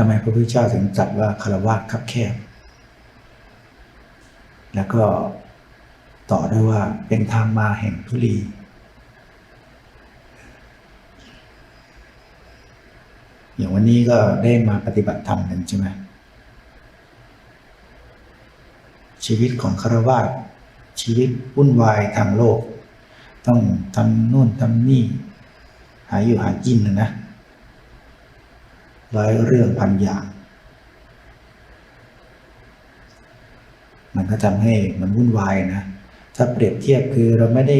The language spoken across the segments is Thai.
ทำไมพระพุทธเจ้าถึงตรัสว่าคารวะคับแคบ แล้วก็ต่อด้วยว่าเป็นทางมาแห่งทุลี อย่างวันนี้ก็ได้มาปฏิบัติธรรมกันใช่ไหมชีวิตของคารวะชีวิตวุ่นวายทางโลก ต้องทำนู่นทำนี่ หาอยู่หากินนะนะ ร้อยเรื่องพันอย่าง มันก็ทำให้มันวุ่นวายนะ ถ้าเปรียบเทียบคือเราไม่ได้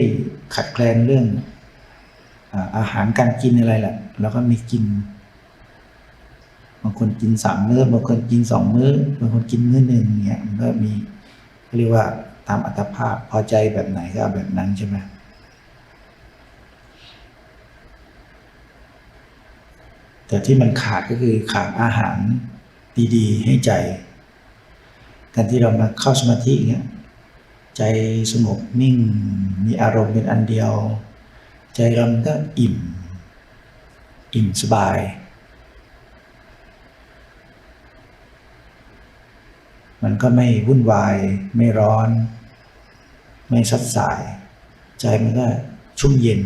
ขัดแคลนเรื่องอาหารการกินอะไรแหละเราก็มีกิน บางคนกินสามมื้อบางคนกินสองมื้อบางคนกินมื้อหนึ่งเนี่ยมันก็มีเรียกว่าตามอัตภาพพอใจแบบไหนก็แบบนั้นใช่ไหม แต่ที่มันขาดก็คือขาดอาหารดีๆ ให้ใจการที่เรามาเข้าสมาธิอย่างเงี้ยใจสงบนิ่งมีอารมณ์เป็นอันเดียว ใจเรามันก็อิ่ม อิ่มสบาย มันก็ไม่วุ่นวาย ไม่ร้อน ไม่ซัดสาย ใจมันก็ชุ่มเย็น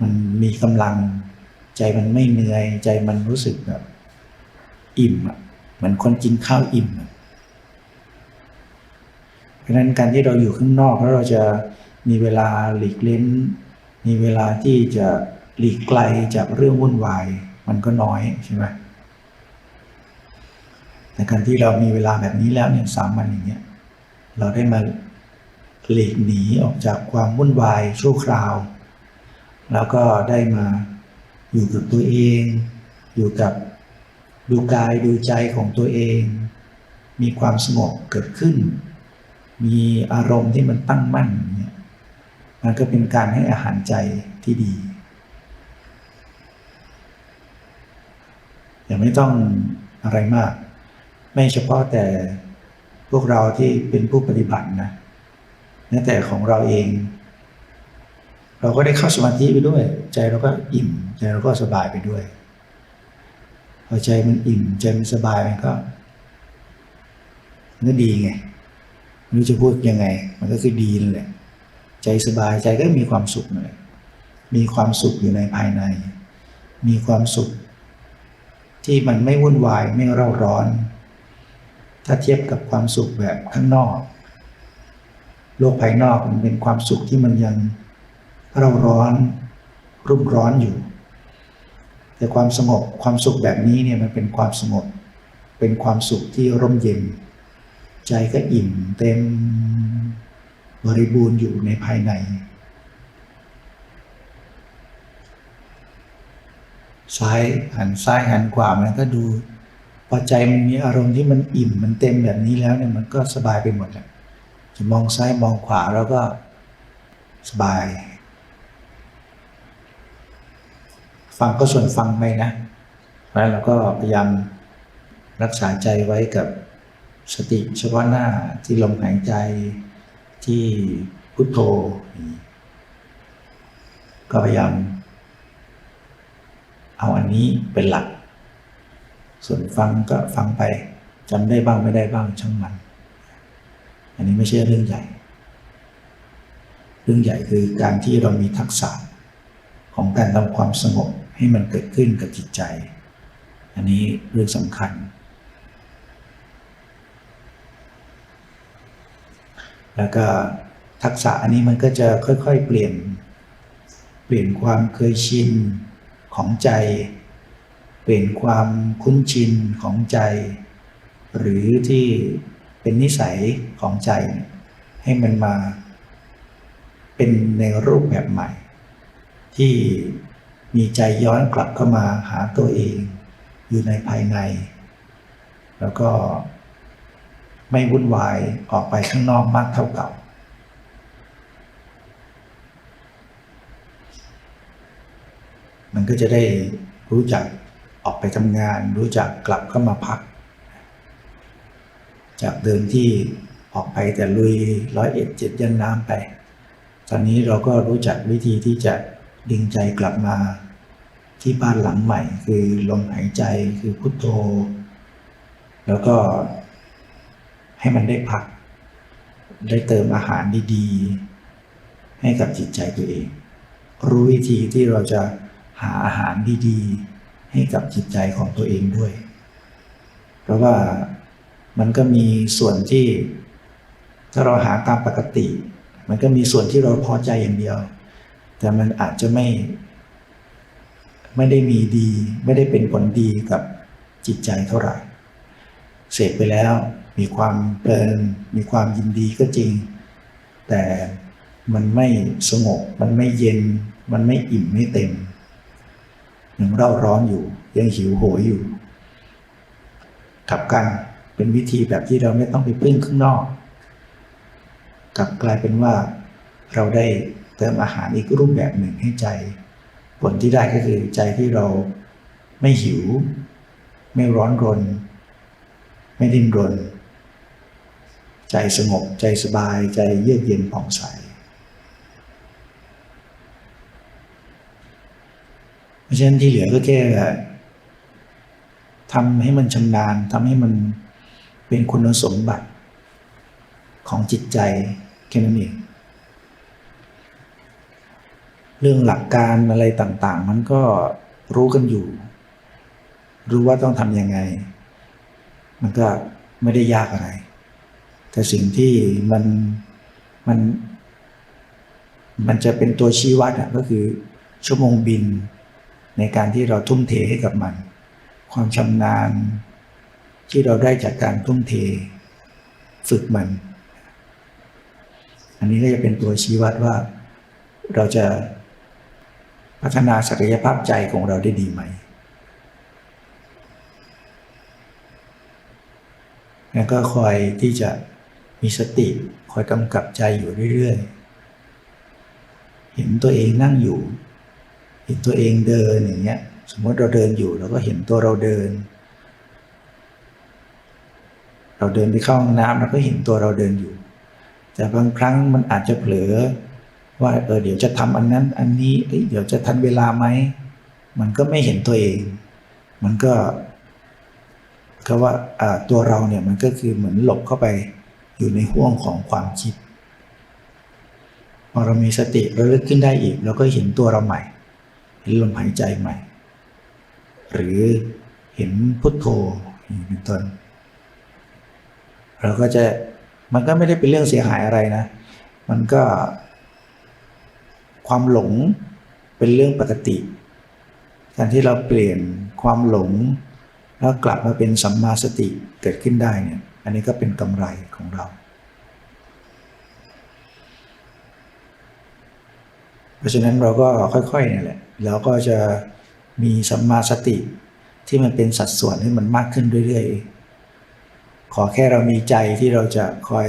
มันมีกำลัง ใจมันไม่เหนื่อย ใจมันรู้สึกแบบอิ่มอะเหมือนคนกินข้าวอิ่มเพราะฉะนั้นการที่เราอยู่ข้างนอกแล้วเราจะมีเวลาหลีกเล้น มีเวลาที่จะหลีกไกลจากเรื่องวุ่นวาย มันก็น้อยใช่ไหมแต่การที่เรามีเวลาแบบนี้แล้วเนี่ยสามวันอย่างเงี้ยเราได้มาหลีกหนีออกจากความวุ่นวายชั่วคราว แล้วก็ได้มา อยู่กับตัวเอง อยู่กับดูกายดูใจของตัวเอง มีความสงบเกิดขึ้น มีอารมณ์ที่มันตั้งมั่นเนี่ยมันก็เป็นการให้อาหารใจที่ดีอย่าไม่ต้องอะไรมาก ไม่เฉพาะแต่พวกเราที่เป็นผู้ปฏิบัตินะแม้แต่ของเราเอง เราก็ได้เข้าสมาธิไปด้วย ใจเราก็อิ่ม ใจเราก็สบายไปด้วย พอใจมันอิ่มใจมันสบายมันก็มันก็ดีไงไม่รู้จะพูดยังไง มันก็คือดีนั่นแหละใจสบายใจก็มีความสุขนั่นแหละมีความสุขอยู่ในภายใน มีความสุข ที่มันไม่วุ่นวายไม่เร่าร้อน ถ้าเทียบกับความสุขแบบข้างนอก โลกภายนอกมันเป็นความสุขที่มันยังเร่าร้อน รุ่มร้อนอยู่ แต่ความสงบความสุขแบบนี้เนี่ยมันเป็นความสงบ เป็นความสุขที่ร่มเย็น ใจก็อิ่มเต็มบริบูรณ์อยู่ในภายใน ซ้ายหันซ้ายหันขวามันก็ดู พอใจมันมีอารมณ์ที่มันอิ่มมันเต็มแบบนี้แล้วเนี่ยมันก็สบายไปหมดแหละจะมองซ้ายมองขวาแล้วก็สบาย ฟังก็ส่วนฟังไปนะแล้วเราก็พยายามรักษาใจไว้กับสติเฉพาะหน้าที่ลมหายใจที่พุทโธ ก็พยายาม เอาอันนี้เป็นหลัก ส่วนฟังก็ฟังไปจำได้บ้างไม่ได้บ้างช่างมัน อันนี้ไม่ใช่เรื่องใหญ่ เรื่องใหญ่คือการที่เรามีทักษะของการทำความสงบ ให้มันเกิดขึ้นกับจิตใจ อันนี้เรื่องสำคัญ แล้วก็ทักษะอันนี้มันก็จะค่อยๆ เปลี่ยน เปลี่ยนความเคยชินของใจ เปลี่ยนความคุ้นชินของใจ หรือที่เป็นนิสัยของใจ ให้มันมาเป็นในรูปแบบใหม่ ที่ มีใจย้อนกลับเข้ามาหาตัวเอง อยู่ในภายใน แล้วก็ไม่วุ่นวายออกไปข้างนอกมากเท่าเก่า มันก็จะได้รู้จักออกไปทำงาน รู้จักกลับเข้ามาพัก จากเดิมที่ออกไปแต่ลุยร้อยเอ็ดเจ็ดยันน้ำไป ตอนนี้เราก็รู้จักวิธีที่จะ ดึงใจกลับมา ที่บ้านหลังใหม่ คือลมหายใจคือพุทโธ แล้วก็ให้มันได้พัก ได้เติมอาหารดีๆ ให้กับจิตใจตัวเอง รู้วิธีที่เราจะหาอาหารดีๆ ให้กับจิตใจของตัวเองด้วย เพราะว่ามันก็มีส่วนที่ ถ้าเราหาตามปกติ มันก็มีส่วนที่เราพอใจอย่างเดียว แต่มันอาจจะไม่ ไม่ได้มีดี ไม่ได้เป็นผลดีกับจิตใจเท่าไหร่เสพไปแล้วมีความเพลินมีความยินดีก็จริง แต่มันไม่สงบ มันไม่เย็น มันไม่อิ่มไม่เต็มยังเร่าร้อนอยู่ ยังหิวโหยอยู่กลับกันเป็นวิธีแบบที่เราไม่ต้องไปพึ่งข้างนอก กลับกลายเป็นว่าเราได้ เติมอาหารอีกรูปแบบหนึ่งให้ใจ ผลที่ได้ก็คือใจที่เราไม่หิว ไม่ร้อนรน ไม่ดิ้นรน ใจสงบใจสบายใจเยือกเย็นผ่องใสเพราะฉะนั้นที่เหลือก็แค่ทำให้มันชำนาญทำให้มันเป็นคุณสมบัติของจิตใจแค่นั้นเอง เรื่องหลักการอะไรต่างๆ มันก็รู้กันอยู่ รู้ว่าต้องทำยังไง มันก็ไม่ได้ยากอะไร แต่สิ่งที่มันมันมันจะเป็นตัวชี้วัดก็คือ ชั่วโมงบินในการที่เราทุ่มเทให้กับมัน ความชำนาญที่เราได้จากการทุ่มเท ฝึกมัน อันนี้ก็จะเป็นตัวชี้วัดว่าเราจะ พัฒนาศักยภาพใจของเราได้ดีไหมแล้วก็คอยที่จะมีสติคอยกำกับใจอยู่เรื่อยๆ เห็นตัวเองนั่งอยู่ เห็นตัวเองเดินอย่างเงี้ย สมมติเราเดินอยู่เราก็เห็นตัวเราเดิน เราเดินไปเข้าห้องน้ำเราก็เห็นตัวเราเดินอยู่ แต่บางครั้งมันอาจจะเผลอ ว่าเออเดี๋ยวจะทำอันนั้น อันนี้เเดี๋ยวจะทันเวลาไหมมันก็ไม่เห็นตัวเอง มันก็ก็ว่าตัวเราเนี่ยมันก็คือเหมือนหลบเข้าไปอยู่ในห่วงของความคิดพอเรามีสติระลึกขึ้นได้อีกเราก็เห็นตัวเราใหม่ เห็นลมหายใจใหม่ หรือเห็นพุทโธเป็นต้นเราก็จะมันก็ไม่ได้เป็นเรื่องเสียหายอะไรนะ มันก็ ความหลงเป็นเรื่องปกติการที่เราเปลี่ยนความหลง แล้วกลับมาเป็นสัมมาสติเกิดขึ้นได้เนี่ย อันนี้ก็เป็นกำไรของเรา เพราะฉะนั้นเราก็ค่อยๆเนี่ยแหละแล้วก็จะมีสัมมาสติที่มันเป็นสัดส่วนให้มันมากขึ้นเรื่อยๆ ขอแค่เรามีใจที่เราจะคอย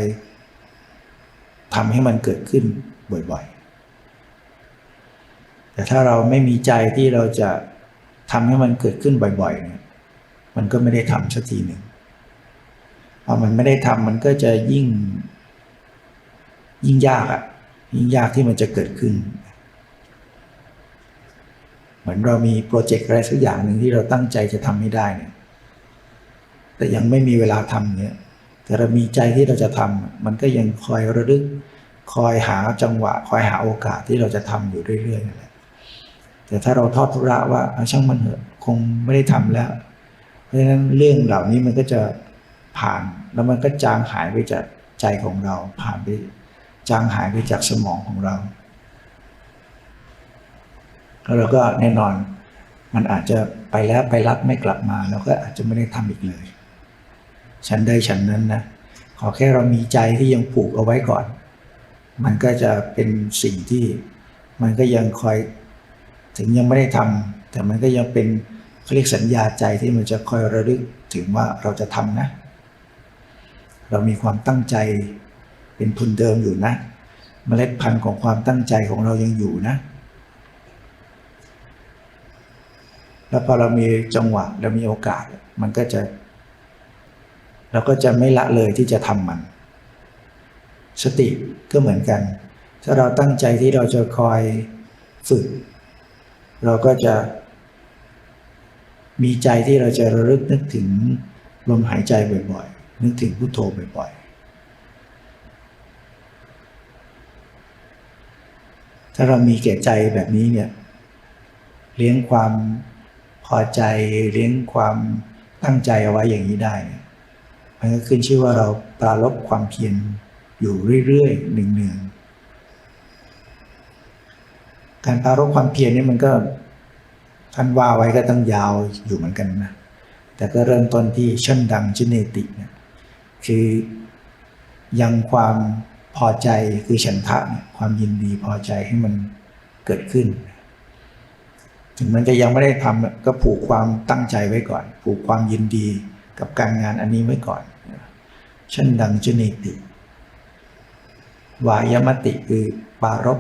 ทำให้มันเกิดขึ้นบ่อยๆ แต่ถ้าเราไม่มีใจที่เราจะทำให้มันเกิดขึ้นบ่อยๆเนี่ยมันก็ไม่ได้ทำสักทีหนึ่งพอมันไม่ได้ทำมันก็จะยิ่ง ยิ่งยากอะ่ะยิ่งยากที่มันจะเกิดขึ้น เหมือนเรามีโปรเจกต์อะไรสักอย่างหนึ่งที่เราตั้งใจจะทำให้ได้เนี่ยแต่ยังไม่มีเวลาทำเนี่ยแต่เรามีใจที่เราจะทำมันก็ยังคอยระลึก คอยหาจังหวะ คอยหาโอกาสที่เราจะทำอยู่เรื่อยๆนั่น แต่ถ้าเราทอดทุระว่าช่างมันเถอะคงไม่ได้ทำแล้ว เพราะฉะนั้นเรื่องเหล่านี้มันก็จะผ่านแล้วมันก็จางหายไปจากใจของเรา ผ่านไปจางหายไปจากสมองของเราแล้วเราก็แน่นอนมันอาจจะไปแล้วไปรับไม่กลับมาเราก็อาจจะไม่ได้ทำอีกเลย ฉันได้ฉันนั้นนะขอแค่เรามีใจที่ยังผูกเอาไว้ก่อน มันก็จะเป็นสิ่งที่มันก็ยังคอย ถึงยังไม่ได้ทำแต่มันก็ยังเป็นเขาเรียกสัญญาใจที่มันจะคอยระลึกถึงว่าเราจะทำนะ เรามีความตั้งใจเป็นทุนเดิมอยู่นะเมล็ดพันธุ์ของความตั้งใจของเรายังอยู่นะ แล้วพอเรามีจังหวะเรามีโอกาสมันก็จะเราก็จะไม่ละเลยที่จะทำมัน สติก็เหมือนกัน ถ้าเราตั้งใจที่เราจะคอยฝึก เราก็จะ มีใจที่เราจะระลึกนึกถึงลมหายใจบ่อยๆ นึกถึงพุโทโธบ่อยๆ ถ้าเรามีแก่ใจแบบนี้เนี่ย เลี้ยงความพอใจเลี้ยงความตั้งใจเอาไว้อย่างนี้ได้ มันก็ขึ้นชื่อว่าเราปราลบความเพียรอยู่เรื่อยๆหนึ่งๆ การปรารบความเพียรนี่มันก็ท่านว่าไว้ก็ตั้งยาวอยู่เหมือนกันนะ แต่ก็เริ่มต้นที่ชั่นดังจิเนติเนี่ยคือยังความพอใจคือฉันทะเนี่ยความยินดีพอใจให้มันเกิดขึ้น ถึงมันจะยังไม่ได้ทำก็ผูกความตั้งใจไว้ก่อน ผูกความยินดีกับการงานอันนี้ไว้ก่อนชั่นดังจิเนติวายมติคือปารบ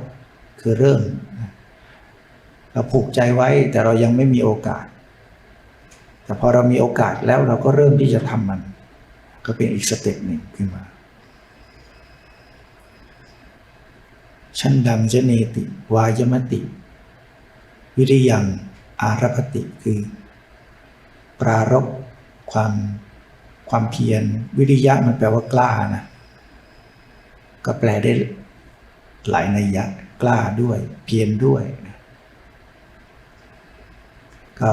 คือเริ่ม เราผูกใจไว้แต่เรายังไม่มีโอกาส แต่พอเรามีโอกาสแล้วเราก็เริ่มที่จะทำมัน ก็เป็นอีกสเต็ปหนึ่งขึ้นมาชันดังเจเนติ วายมติ วิริยังอารพติคือ ปรารบความความเพียรวิริยะมันแปลว่ากล้านะ ก็แปลได้หลายนัยยะ กล้าด้วย เพียรด้วย ก็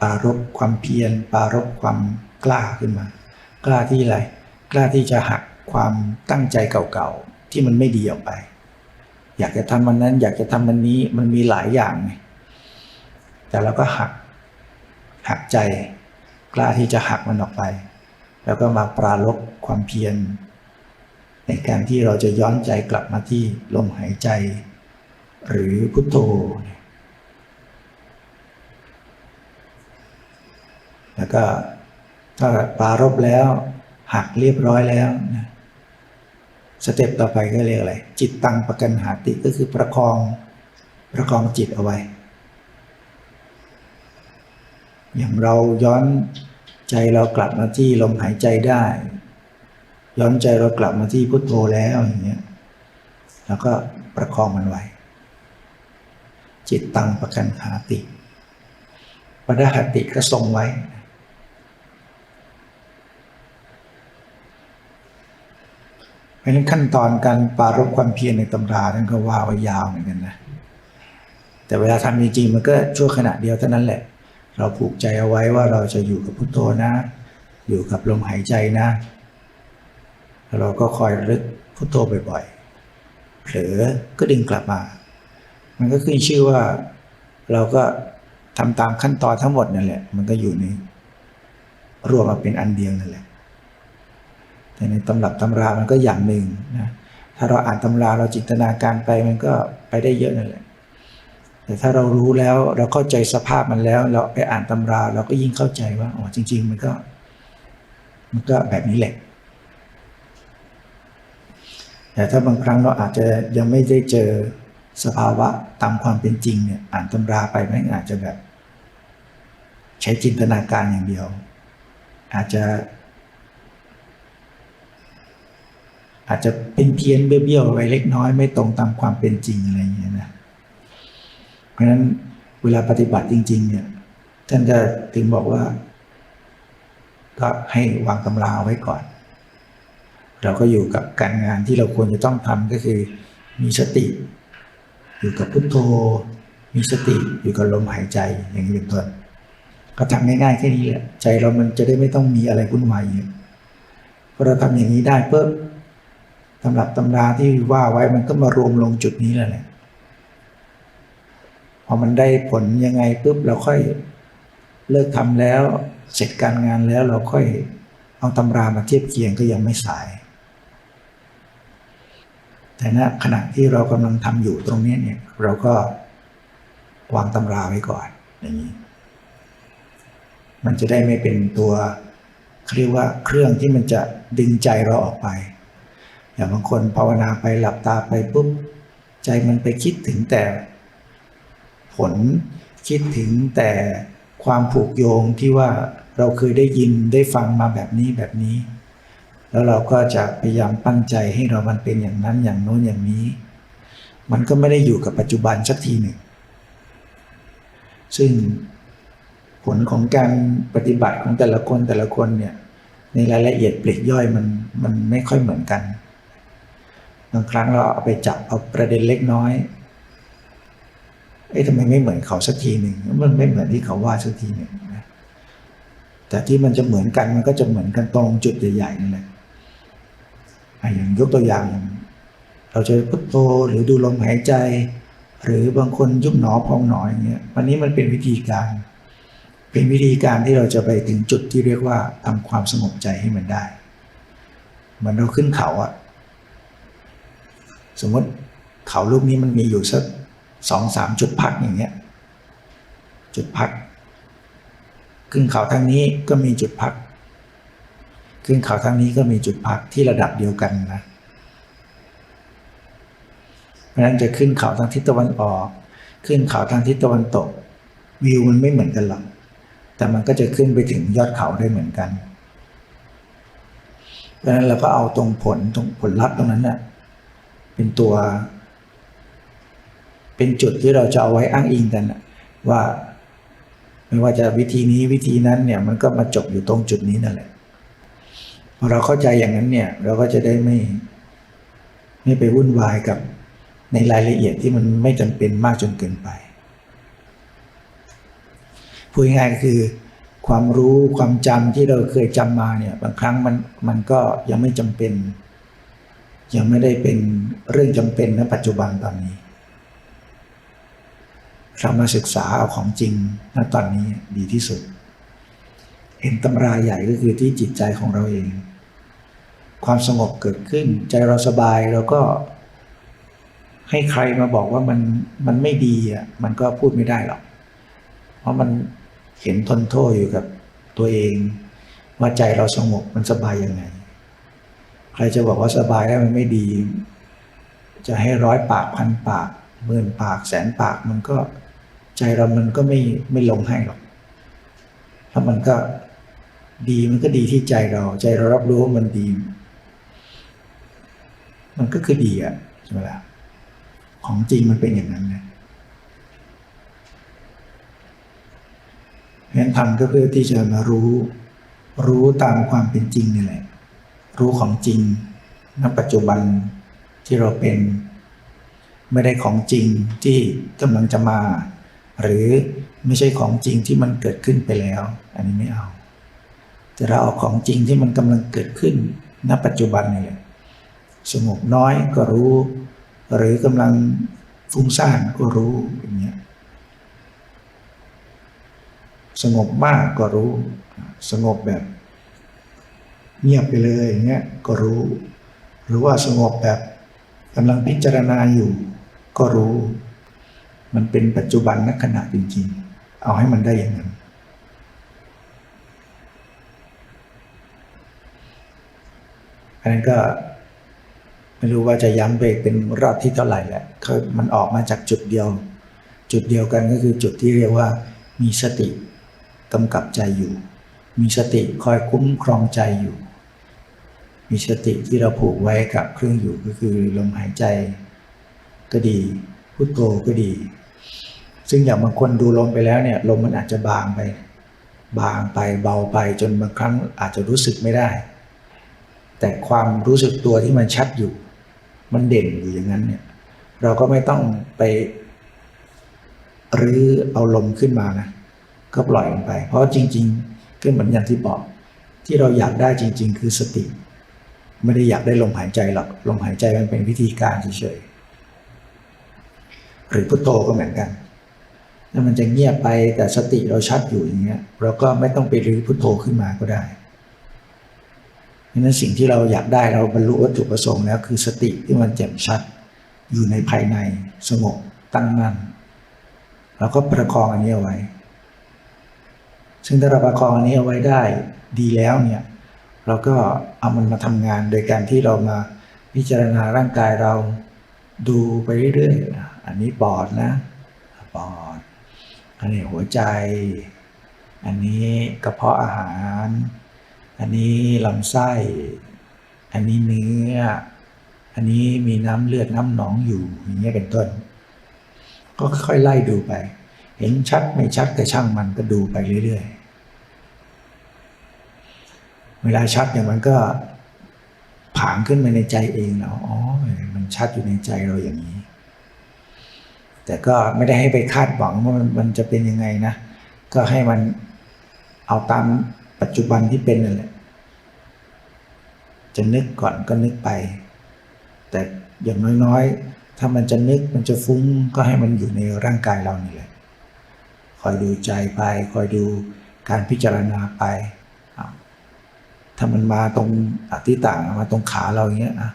ปารบความเพียรปารบความกล้าขึ้นมา กล้าที่อะไรกล้าที่จะหักความตั้งใจเก่าๆที่มันไม่ดีออกไป อยากจะทำมันนั้น อยากจะทำมันนี้มันมีหลายอย่างไงแต่เราก็หักหักใจ กล้าที่จะหักมันออกไป แล้วก็มาปราลบความเพียรในการที่เราจะย้อนใจกลับมาที่ลมหายใจ หรือพุทโธ แล้วก็ถ้าปารบแล้ว หักเรียบร้อยแล้วนะสเต็ปต่อไปก็เรียกอะไร จิตตังประกันหาติก็คือประคองประคองจิตเอาไว้ อย่างเราย้อนใจเรากลับมาที่ลมหายใจได้ ย้อนใจเรากลับมาที่พุทโธแล้วอย่างเงี้ยแล้วก็ประคองมันไว้ จิตตังประกันหาติปรหัตติก็ทรงไว้ เพ ราะฉะนั้นขั้นตอนการปารบความเพียรในตำราท่านก็ว่าไว้ยาวเหมือนกันนะแต่เวลาทำจริงๆมันก็ชั่วขณะเดียวเท่านั้นแหละ เราผูกใจเอาไว้ว่าเราจะอยู่กับพุทโธนะ อยู่กับลมหายใจนะ เราก็คอยระลึกพุทโธบ่อยๆเผลอก็ดึงกลับมา มันก็ขึ้นชื่อว่าเราก็ทำตามขั้นตอนทั้งหมดนั่นแหละ มันก็อยู่ในรวมมาเป็นอันเดียวนั่นแหละ ในตำรับตำรามันก็อย่างหนึ่งนะถ้าเราอ่านตำราเราจินตนาการไปมันก็ไปได้เยอะนั่นแหละแต่ถ้าเรารู้แล้วเราเข้าใจสภาพมันแล้ว เราไปอ่านตำราเราก็ยิ่งเข้าใจว่าอ๋อจริง ๆ มันก็ มันก็แบบนี้แหละแต่ถ้าบางครั้งเราอาจจะยังไม่ได้เจอสภาวะตามความเป็นจริงเนี่ยอ่านตำราไปมันอาจจะแบบ ใช้จินตนาการอย่างเดียว อาจจะ อาจจะเป็นเพี้ยนเบี้ยวๆไปเล็กน้อยไม่ตรงตามความเป็นจริงอะไรอย่างเงี้ยนะเพราะฉะนั้นเวลาปฏิบัติจริง ๆ เนี่ย ท่านจะถึงบอกว่า ก็ให้วางตำราไว้ก่อน เราก็อยู่กับการงานที่เราควรจะต้องทำก็คือ มีสติ อยู่กับพุทโธ มีสติอยู่กับลมหายใจอย่างนี้เป็นต้นก็ทำง่ายๆแค่นี้แหละใจเรามันจะได้ไม่ต้องมีอะไรวุ่นวายเยอะพอเราทำอย่างนี้ได้ปุ๊บ ตำรับตำราที่ว่าไว้มันก็มารวมลงจุดนี้แล้วแหละพอมันได้ผลยังไงปุ๊บเราค่อยเลิกทำแล้ว เสร็จการงานแล้วเราค่อยเอาตำรามาเทียบเคียงก็ยังไม่สาย แต่ณขณะที่เรากำลังทำอยู่ตรงนี้เนี่ย เราก็วางตำราไว้ก่อนอย่างนี้ มันจะได้ไม่เป็นตัวเรียกว่าเครื่องที่มันจะดึงใจเราออกไป อย่างบางคนภาวนาไปหลับตาไปปุ๊บใจมันไปคิดถึงแต่ผลคิดถึงแต่ความผูกโยงที่ว่าเราเคยได้ยินได้ฟังมาแบบนี้แบบนี้ แล้วเราก็จะพยายามปั้นใจให้เรามันเป็นอย่างนั้นอย่างโน้นอย่างนี้ มันก็ไม่ได้อยู่กับปัจจุบันสักทีหนึ่ง ซึ่งผลของการปฏิบัติของแต่ละคนแต่ละคนเนี่ยในรายละเอียดปลีกย่อยมันมันไม่ค่อยเหมือนกัน บางครั้งเราเอาไปจับเอาประเด็นเล็กน้อยเอ๊ะทำไมไม่เหมือนเขาสักทีหนึ่งมันไม่เหมือนที่เขาว่าสักทีหนึ่งนะแต่ที่มันจะเหมือนกันมันก็จะเหมือนกันตรงจุดใหญ่ๆนั่นแหละอะอย่างยกตัวอย่าง เราจะพุทโธหรือดูลมหายใจ หรือบางคนยุบหนอพองหนออย่างเงี้ยวันนี้มันเป็นวิธีการ เป็นวิธีการที่เราจะไปถึงจุดที่เรียกว่าทำความสงบใจให้มันได้เหมือนเราขึ้นเขาอะ สมมติเขาลูกนี้มันมีอยู่สักสองสามจุดพักอย่างเงี้ย จุดพัก ขึ้นเขาทางนี้ก็มีจุดพัก ขึ้นเขาทางนี้ก็มีจุดพักที่ระดับเดียวกันนะเพราะฉะนั้นจะขึ้นเขาทางทิศตะวันออก ขึ้นเขาทางทิศตะวันตก วิวมันไม่เหมือนกันหรอกแต่มันก็จะขึ้นไปถึงยอดเขาได้เหมือนกัน เพราะฉะนั้นเราก็เอาตรงผลตรงผลลัพธ์ตรงนั้นน่ะ เป็นตัว เป็นจุดที่เราจะเอาไว้อ้างอิงกันว่า ไม่ว่าจะวิธีนี้วิธีนั้นเนี่ยมันก็มาจบอยู่ตรงจุดนี้นั่นแหละพอเราเข้าใจอย่างนั้นเนี่ย เราก็จะได้ไม่ ไม่ไปวุ่นวายกับในรายละเอียดที่มันไม่จำเป็นมากจนเกินไปพูดง่ายๆก็คือความรู้ความจำที่เราเคยจำมาเนี่ย บางครั้งมันมันก็ยังไม่จำเป็น ยังไม่ได้เป็นเรื่องจำเป็นในปัจจุบันตอนนี้ เรามาศึกษาเอาของจริงณตอนนี้ดีที่สุด เห็นตำราใหญ่ก็คือที่จิตใจของเราเอง ความสงบเกิดขึ้น ใจเราสบายเราก็ ให้ใครมาบอกว่ามันมันไม่ดีอะมันก็พูดไม่ได้หรอก เพราะมันเห็นทนโทษอยู่กับตัวเอง ว่าใจเราสงบมันสบายยังไง รจะบอกว่าสบายแล้วมันไม่ดี จะให้ร้อยปากพันปากหมื่นปากแสนปากมันก็ใจเรามันก็ไม่ไม่ลงให้หรอกถ้ามันก็ดีมันก็ดีที่ใจเรา ใจเรารับรู้ว่ามันดี มันก็คือดีอะใช่ไหมล่ะของจริงมันเป็นอย่างนั้นนะงั้นทำก็เพื่อที่จะมารู้ รู้ตามความเป็นจริงนี่แหละ รู้ของจริงณปัจจุบันที่เราเป็น ไม่ได้ของจริงที่กำลังจะมา หรือไม่ใช่ของจริงที่มันเกิดขึ้นไปแล้ว อันนี้ไม่เอา แต่เราเอาของจริงที่มันกำลังเกิดขึ้นณปัจจุบันนี่แหละสงบน้อยก็รู้ หรือกำลังฟุ้งซ่านก็รู้อย่างเงี้ยสงบมากก็รู้ สงบแบบ เงียบไปเลยอย่างเงี้ยก็รู้ หรือว่าสงบแบบกำลังพิจารณาอยู่ ก็รู้ มันเป็นปัจจุบันนักขณะจริงๆ เอาให้มันได้อย่างนั้นอันนั้นก็ไม่รู้ว่าจะย้ำไปเป็นรอบที่เท่าไหร่แหละคือมันออกมาจากจุดเดียว จุดเดียวกันก็คือจุดที่เรียกว่า มีสติกำกับใจอยู่ มีสติคอยคุ้มครองใจอยู่ มีสติที่เราผูกไว้กับเครื่องอยู่ก็คือลมหายใจก็ดีพุโทโธก็ดี ซึ่งอย่างบางคนดูลมไปแล้วเนี่ยลมมันอาจจะบางไป บางไปเบาไปจนบางครั้งอาจจะรู้สึกไม่ได้ แต่ความรู้สึกตัวที่มันชัดอยู่ มันเด่นอยู่อย่างนั้นเนี่ยเราก็ไม่ต้องไปรื้อเอาลมขึ้นมานะก็ปล่อยมันไป เพราะจริง ๆ ก็เหมือนอย่างที่บอก ที่เราอยากได้จริง ๆ คือสติ ไม่ได้อยากได้ลมหายใจหรอกลมหายใจมันเป็นวิธีการเฉยๆหรือพุทโธก็เหมือนกันถ้ามันจะเงียบไปแต่สติเราชัดอยู่อย่างเงี้ยเราก็ไม่ต้องไปรื้อพุทโธขึ้นมาก็ได้เพราะนั้นสิ่งที่เราอยากได้เราบรรลุวัตถุประสงค์แล้ว คือสติที่มันแจ่มชัด อยู่ในภายในสงบตั้งมั่นเราก็ประคองอันนี้เอาไว้ ซึ่งถ้าเราประคองอันนี้เอาไว้ได้ดีแล้วเนี่ย เราก็เอามันมาทำงานโดยการที่เรามาพิจารณาร่างกายเราดูไปเรื่อยๆ อันนี้ปอดนะปอด อันนี้หัวใจ อันนี้กระเพาะอาหาร อันนี้ลำไส้ อันนี้เนื้อ อันนี้มีน้ำเลือดน้ำหนองอยู่อย่างเงี้ยเป็นต้น ก็ค่อยไล่ดูไป เห็นชัดไม่ชัดก็ช่างมันก็ดูไปเรื่อยๆ เวลาชัดเนี่ยมันก็ผางขึ้นมาในใจเองแล้วอ๋อ มันชัดอยู่ในใจเราอย่างนี้ แต่ก็ไม่ได้ให้ไปคาดหวังว่ามันจะเป็นยังไงนะ ก็ให้มันเอาตามปัจจุบันที่เป็นนั่นแหละ จะนึกก่อนก็นึกไป แต่อย่างน้อยๆ ถ้ามันจะนึกมันจะฟุ้งก็ให้มันอยู่ในร่างกายเรานี่แหละ คอยดูใจไป คอยดูการพิจารณาไป ถ้ามันมาตรงอธิต่างมาตรงขาเราอย่างเงี้ยอะ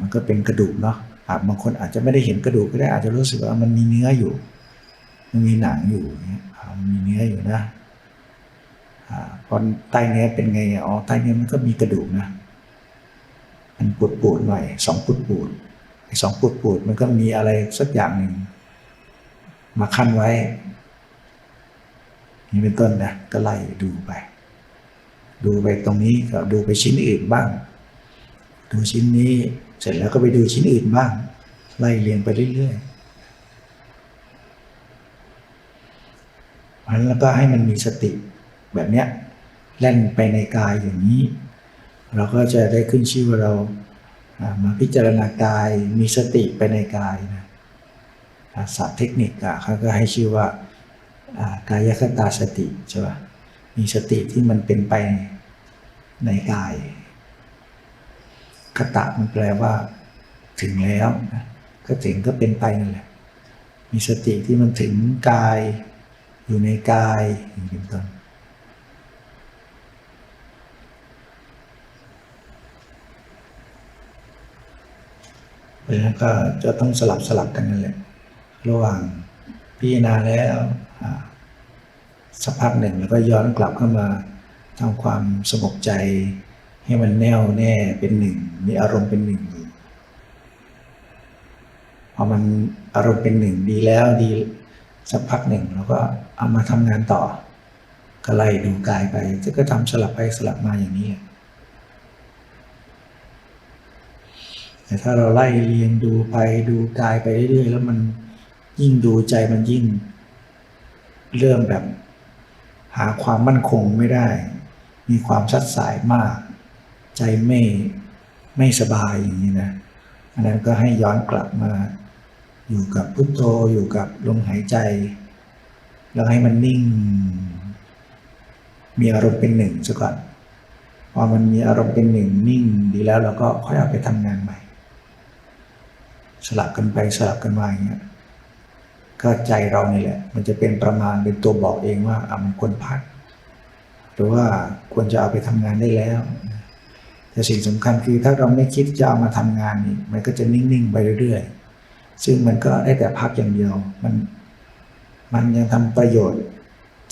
มันก็เป็นกระดูกเนาะอะบางคนอาจจะไม่ได้เห็นกระดูกก็ได้อาจจะรู้สึกว่ามันมีเนื้ออยู่ มันมีหนังอยู่เงี้ยมันมีเนื้ออยู่นะอ่าพอใต้เนื้อเป็นไงอ๋อใต้เนื้อมันก็มีกระดูกนะมันปวดปวดๆหน่อยสองปวดปวดๆไอ้สองปวดปวดๆมันก็มีอะไรสักอย่างหนึ่งมาขั้นไว้นี่เป็นต้นนะก็ไล่ดูไป ดูไปตรงนี้ก็ดูไปชิ้นอื่นบ้าง ดูชิ้นนี้เสร็จแล้วก็ไปดูชิ้นอื่นบ้าง ไล่เรียงไปเรื่อยๆเพราะฉะนั้นแล้วก็ให้มันมีสติแบบเนี้ยแล่นไปในกายอย่างนี้ เราก็จะได้ขึ้นชื่อว่าเรามาพิจารณากายมีสติไปในกายนะอ่าศัพท์เทคนิคอะเขาก็ให้ชื่อว่าอ่ากายคตาสติใช่ป่ะมีสติที่มันเป็นไป ในกายคตะมันแปลว่า ถึงแล้วนะก็ถึงก็เป็นไปนั่นแหละมีสติที่มันถึงกาย อยู่ในกายอย่างนี้เป็นต้นเพราะฉะนั้นก็จะต้องสลับสลับกันนั่นแหละระหว่างพิจารณาแล้วสักพักหนึ่งแล้วก็ย้อนกลับเข้ามา ทำความสงบใจ ให้มันแน่วแน่เป็นหนึ่ง มีอารมณ์เป็นหนึ่งอยู่พอมันอารมณ์เป็นหนึ่งดีแล้วดีสักพักหนึ่งแล้วก็เอามาทำงานต่อ ก็ไล่ดูกายไปก็ทำสลับไปสลับมาอย่างนี้แต่ถ้าเราไล่เรียงดูไปดูกายไปเรื่อยๆแล้วมันยิ่งดูใจมันยิ่ง เริ่มแบบ หาความมั่นคงไม่ได้ มีความชัดสายมาก ใจไม่ไม่สบายอย่างนี้นะอันนั้นก็ให้ย้อนกลับมา อยู่กับพุทโธอยู่กับลมหายใจ แล้วให้มันนิ่ง มีอารมณ์เป็นหนึ่งซะก่อนพอมันมีอารมณ์เป็นหนึ่งนิ่งดีแล้วเราก็ค่อยเอาไปทำงานใหม่ สลับกันไปสลับกันมาอย่างเงี้ยก็ใจเรานี่แหละ มันจะเป็นประมาณเป็นตัวบอกเองว่าอะมันควรพัก รือว่าควรจะเอาไปทำงานได้แล้วแต่สิ่งสำคัญคือถ้าเราไม่คิดจะเอามาทำงานนี่มันก็จะนิ่งๆไปเรื่อยๆ ซึ่งมันก็ได้แต่พักอย่างเดียวมันมันยังทำประโยชน์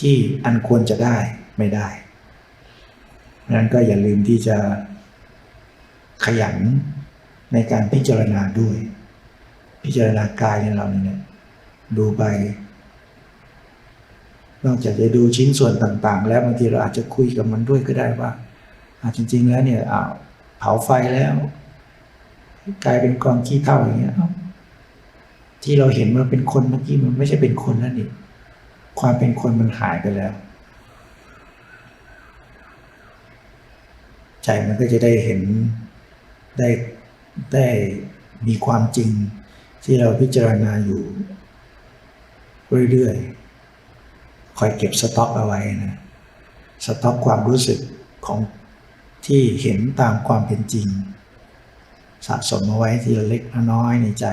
ที่อันควรจะได้ไม่ได้นั้นก็อย่าลืมที่จะขยันในการพิจารณาด้วย พิจารณากายในเราเนี่ยดูไป นอกจากจะดูชิ้นส่วนต่างๆ แล้วบางทีเราอาจจะคุยกับมันด้วยก็ได้ว่าจริง ๆ แล้วเนี่ยอ้าเผาไฟแล้ว กลายเป็นกองขี้เถ้าอย่างเงี้ยที่เราเห็นว่าเป็นคนเมื่อกี้มันไม่ใช่เป็นคนแล้วนี่ความเป็นคนมันหายไปแล้ว ใจมันก็จะได้เห็นได้ได้มีความจริงที่เราพิจารณาอยู่เรื่อยๆ คอยเก็บสต็อกเอาไว้นะสต็อกความรู้สึกของที่เห็นตามความเป็นจริง สะสมเอาไว้ทีละเล็กน้อยในใจ